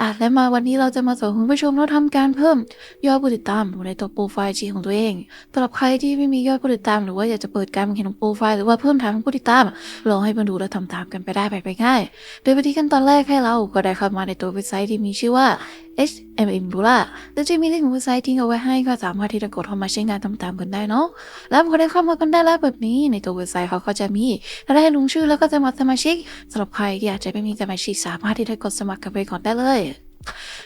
อะและมาวันนี้เราจะมาสอนคุณผู้ชมเราทำการเพิ่มยอดผู้ติดตามในตัวโปรไฟล์จีของตัวเองสำหรับใครที่ไม่มียอดผู้ติดตาม หรือว่าอยากจะเปิดการเห็นของโปรไฟล์หรือว่าเพิ่มฐานผู้ติดตามลองให้มาดูและทำตามกันไปได้ไปง่ายโดยวิธีขั้นตอนแรกให้เราก็ได้เข้ามาในตัวเว็บไซต์ที่มีชื่อว่า HMM b u l a และจะมีลิงก์ของเว็บไซต์ทิ้งเอาไว้ให้ก็สามารถที่จะกดเข้ามาใช้งานตามๆกันได้เนาะ แล้วพอได้เข้ามากันได้แล้วแบบนี้ ในตัวเว็บไซต์เขาก็จะมีถ้าได้ลงชื่อแล้วก็จะมาสมาชิกสำหรับใครที่อากจะไม่มีสมาชิกสามารถที่จะกดสมัครกันไปก่อนได้เลย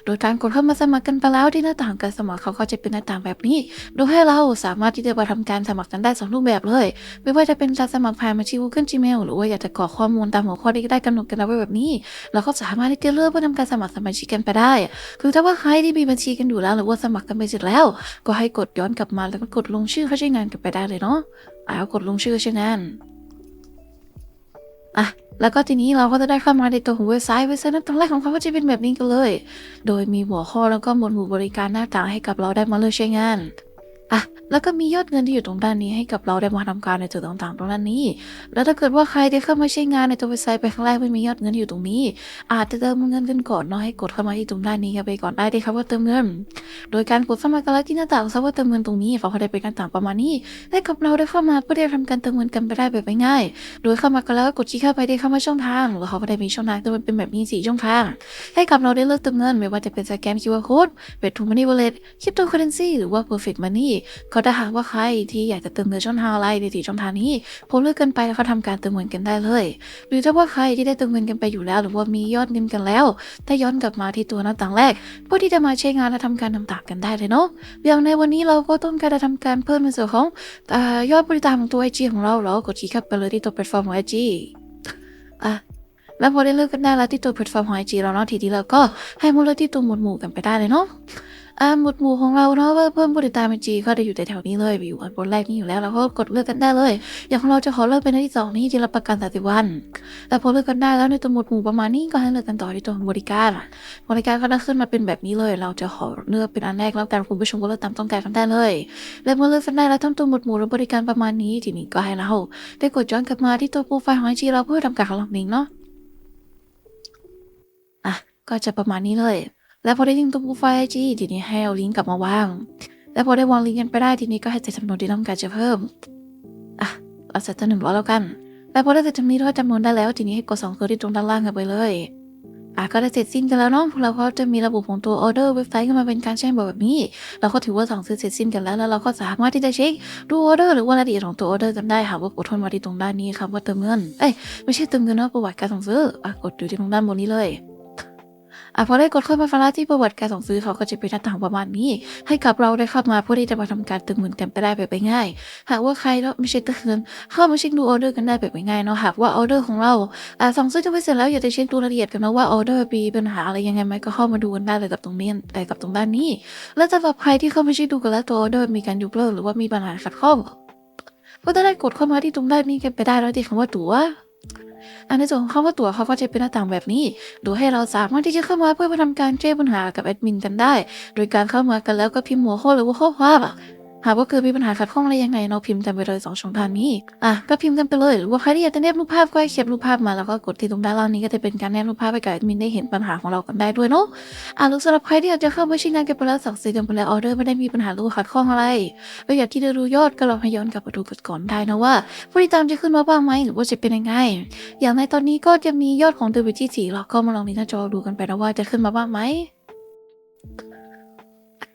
โดยการกดเข้ามาสมัครกันไปแล้วที่หน้าต่างการสมัครเขาก็จะเป็นหน้าต่างแบบนี้ โดยให้เราสามารถที่จะมาทำการสมัครกันได้สองรูปแบบเลย ไม่ว่าจะเป็นการสมัครผ่านบัญชี Google Gmail หรือว่าอยากจะกรอกข้อมูลตามหัวข้อที่ได้กำหนดกันเอาไว้แบบนี้ เราก็สามารถที่จะเลือกเพื่อทำการสมัครสมาชิกกันไปได้ คือถ้าว่าใครที่มีบัญชีกันอยู่แล้ว หรือว่าสมัครกันไปเสร็จแล้ว ก็ให้กดย้อนกลับมาแล้วก็กดลงชื่อเข้าใช้งานกันไปได้เลยเนาะแล้วกดลงชื่อใช้งานอะ แล้วก็ทีนี้เราก็จะได้เข้ามาในตัวของเว็บไซต์เว็บไซต์นั้นตอนแรกของเขาก็จะเป็นแบบนี้กันเลย โดยมีหัวข้อแล้วก็หมวดหมู่บริการหน้าต่างให้กับเราได้มาเลือกใช้งาน แล้วก็มียอดเงินที่อยู่ตรงด้านนี้ให้กับเราได้มาทำการในจุดต่างๆ ตรงด้านนี้ แล้วถ้าเกิดว่าใครได้เข้ามาใช้งานในตัวเว็บไซต์ไปครั้งแรกไม่มียอดเงินอยู่ตรงนี้ อาจจะเติมเงินกันก่อนเนาะให้กดเข้ามาที่ตรงด้านนี้กันไปก่อนได้เลยครับว่าเติมเงิน โดยการกดสมัครกันแล้วที่หน้าต่างซะว่าเติมเงินตรงนี้เขาก็ได้เป็นหน้าต่างประมาณนี้ให้กับเราได้เข้ามาเพื่อได้ทำการเติมเงินกันไปได้แบบง่ายโดยเข้ามากันแล้วก็กดชี้เข้าไปได้เข้ามาช่องทางแล้วเขาก็ได้มีช่องทางที่มันเป็นแบบนี้สี่ช่องทาง ให้กับเราได้เลือกเติมเงิน ไม่ว่าจะเป็นสแกน QR code เป็นทูมันนี่วอลเล็ตคริปโตเคอเรนซีหรือว่า perfect money ก็ถ้าหากว่าใครที่อยากจะเติมเงินช่องทางอะไรในสี่ช่องทางนี้ผมเลือกกันไปแล้วเขาทำการเติมเงินกันได้เลย หรือถ้าว่าใครที่ได้เติมเงินกันไปอยู่แล้ว หรือว่ามียอดเงินกันแล้วถ้าย้อนกลับมาที่ตัวหน้าต่างแรกเพื่อที่จะมาใช้งานและทำการทำตามกันได้เลยเนาะอย่างในวันนี้เราก็ต้องการจะทำการเพิ่มในส่วนของเอ่อยอดบริการของตัว IG ของเราเรากดคลิกเข้าไปเลยที่ตัวแพลตฟอร์มของ IG อะแล้วพอได้เลือกกันได้แล้วที่ตัวแพลตฟอร์มของ IG เราเนาะทีนี้เราก็ให้มุเลือกที่ตัวหมวดหมู่กันไปได้เลยเนาะ อ่าหมวดหมู่ของเราเนาะว่าเพิ่มผู้ติดตาม IG ก็จะอยู่แต่แถวนี้เลยอยู่อันบนแรกนี้อยู่แล้วเราก็กดเลือกกันได้เลย อย่างของเราจะขอเลือกเป็นอันที่สองนี้ที่รับประกัน30วัน แต่พอเลือกกันได้แล้วในตัวหมวดหมู่ประมาณนี้ก็ให้เลือกกันต่อที่ตัวบริการบริการก็จะขึ้นมาเป็นแบบนี้เลย เราจะขอเลือกเป็นอันแรกแล้วกันคุณผู้ชมก็เลือกตามต้องการกันได้เลย และเมื่อเลือกกันได้แล้วทั้งตัวหมวดหมู่และบริการประมาณนี้ทีนี้ก็ให้เราได้กดย้อนกลับมาที่ตัวโปรไฟล์ของ IG เราเพื่อทำการล็อกอินเนาะอะก็จะประมาณนี้เลย แล้วพอได้ยิงตัวโปรไฟล์ IG ทีนี้ให้เอาลิงก์กลับมาวาง แล้วพอได้วางลิงก์กันไปได้ทีนี้ก็ให้ใส่จำนวนที่ต้องการจะเพิ่ม อะเอาใส่ตัวหนึ่งร้อยแล้วกัน แล้วพอได้เสร็จจำนวนที่จำนวนได้แล้ว ทีนี้ให้กดสองตัวที่ตรงด้านล่างกันไปเลยอะก็ได้เสร็จสิ้นกันแล้วเนาะพวกเราก็จะมีระบบของตัวออเดอร์เว็บไซต์ขึ้นมาเป็นการแจ้งบอกแบบนี้ เราก็ถือว่าสั่งซื้อเสร็จสิ้นกันแล้วแล้วเราก็สามารถที่จะเช็คดูออเดอร์หรือว่ารายละเอียดของตัวออเดอร์กันได้ค่ะว่ากดทนมาที่ตรงด้านนี้ครับว่าเติมเงินเอ้ยไม่ใช่เติมเงินนะประวัติการสั่งซื้ออะกดดูที่ตรงด้านบนนี้เลย อะพอได้กดเข้ามาฟังล้วที่ประวัติการสั่งซื้อเขาก็จะเป็นหน้าต่างประมาณนี้ ให้กับเราได้เข้ามาเพื่อที่จะมาทำการติมเงินกันไปได้แบบง่าย หากว่าใครเนาไม่ใช่เติมเงินเข้ามาเช็คดูออเดอร์กันได้แบบง่ายเนาะหากว่าออเดอร์ของเราอะสั่งซื้อจะไปเสร็จแล้วอยากจะเช็คดูรายละเอียดกันนะว่าออเดอร์มีปัญหาอะไรยังไงไหมก็เข้ามาดูกันได้เลยกับตรงนี้แต่กับตรงด้านนี้ และสำหรับใครที่เข้ามาเช็คดูกันแล้วตัวออเดอร์มีการยกเลิกหรือว่ามีปัญหาขัดข้องก็จะได้กดเข้ามาที่ตรงด้านนี้กันไปได้แล้วที่คำว่าตั๋ว อันในส่วนของคำว่าตัวเขาก็จะเป็นหน้าต่างแบบนี้ โดยให้เราสามารถที่จะเข้ามาเพื่อมาทำการแก้ปัญหากับแอดมินกันได้ โดยการเข้ามากันแล้วก็พิมพ์หัวข้อหรือว่าข้อความ หากว่าเกิดมีปัญหาขัดข้องอะไรยังไงเราพิมพ์กันไปเลยสองช่องทางนี้อะก็พิมพ์กันไปเลยหรือว่าใครที่อยากจะแนบรูปภาพก็ให้เก็บรูปภาพมาแล้วก็กดที่ตรงด้านล่างนี้ก็จะเป็นการแนบรูปภาพไปกับมินได้เห็นปัญหาของเรากันได้ด้วยเนาะอะแล้วสำหรับใครที่อยากจะเข้ามาใช้งานกันไปแล้วสั่งซื้อกันไปแล้วออเดอร์ไม่ได้มีปัญหาหรือว่าขัดข้องอะไรก็อยากที่จะรู้ยอดก็ลองให้ย้อนกลับมาดูกันก่อนได้นะว่าผู้ติดตามจะขึ้นมาบ้างไหมหรือว่าจะเป็นยังไง อย่างในตอนนี้ก็จะมียอดของเดวิดที่สี่เราก็มาลองในหน้าจอดูกันไปนะว่าจะขึ้นมาบ้างไหม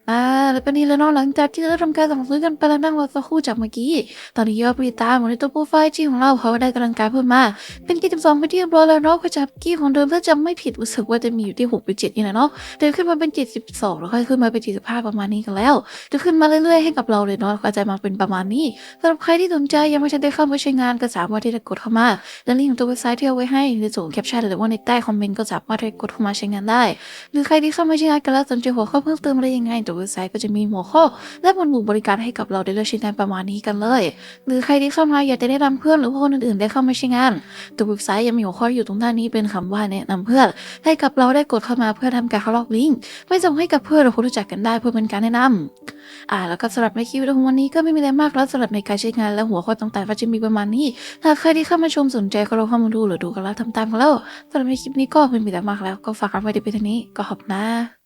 อ่าแล้วเป็นนี้แล้วเนาะหลังจากที่เราทำการสั่งซื้อกันไปแล้วนั่งรอสักครู่จากเมื่อกี้ ตอนนี้ยอดผู้ติดตามของในตัวโปรไฟล์จีของเราเขาได้กำลังการเพิ่มมา เป็นกิจสองไปที่เรียบร้อยแล้วเนาะก็จากกี้ของเดิมถ้าจำไม่ผิดรู้สึกว่าจะมีอยู่ที่หกหรือเจ็ดนี่แหละเนาะเดินขึ้นมาเป็นเจ็ดสิบสองแล้วค่อยขึ้นมาเป็นเจ็ดสิบห้าประมาณนี้กันแล้วจะขึ้นมาเรื่อยๆให้กับเราเลยเนาะก็จะมาเป็นประมาณนี้สำหรับใครที่สนใจยังไม่ทันได้เข้ามาใช้งานก็สามารถที่จะกดเข้ามาและลิงก์ของตัวเว็บไซต์ที่เอาไว้ให้ในส่วนแคปชั่นหรือว่าในใต้คอมเมนต์ก็สามารถที่จะกดเข้ามาใช้งานได้ หรือใครที่เข้ามาใช้งานกันแล้วสนใจหัวข้อเพิ่มเติมอะไรยังไงตัวเว็บไซต์ก็จะมีหัวข้อ และหมวดหมู่บริการให้กับเราได้เลือกใช้งานประมาณนี้กันเลย หรือใครที่เข้ามาอยากจะแนะนำเพื่อนหรือว่าคนอื่นๆได้เข้ามาใช้งานตัวเว็บไซต์ยังมีหัวข้ออยู่ตรงด้านนี้เป็นคำว่าแนะนำเพื่อนให้กับเราได้กดเข้ามาเพื่อทำการเข้าล็อกลิงก์ไม่ส่งให้กับเพื่อนหรือคนรู้จักกันได้เพื่อเป็นการแนะนำอ่าแล้วก็สำหรับในคลิปวิดีโอของวันนี้ก็ไม่มีอะไรมากแล้วสำหรับในการใช้งานและหัวข้อต่างๆก็จะมีประมาณนี้หากใครที่เข้ามาชมสนใจก็ลองเข้ามาดูหรือดูกันแล้วทำตามกันแล้วสำหรับในคลิปนี้ก็ไม่มีอะไรมากแล้วก็ฝากกันไว้ในเพียงเท่านี้ก็ขอบนะ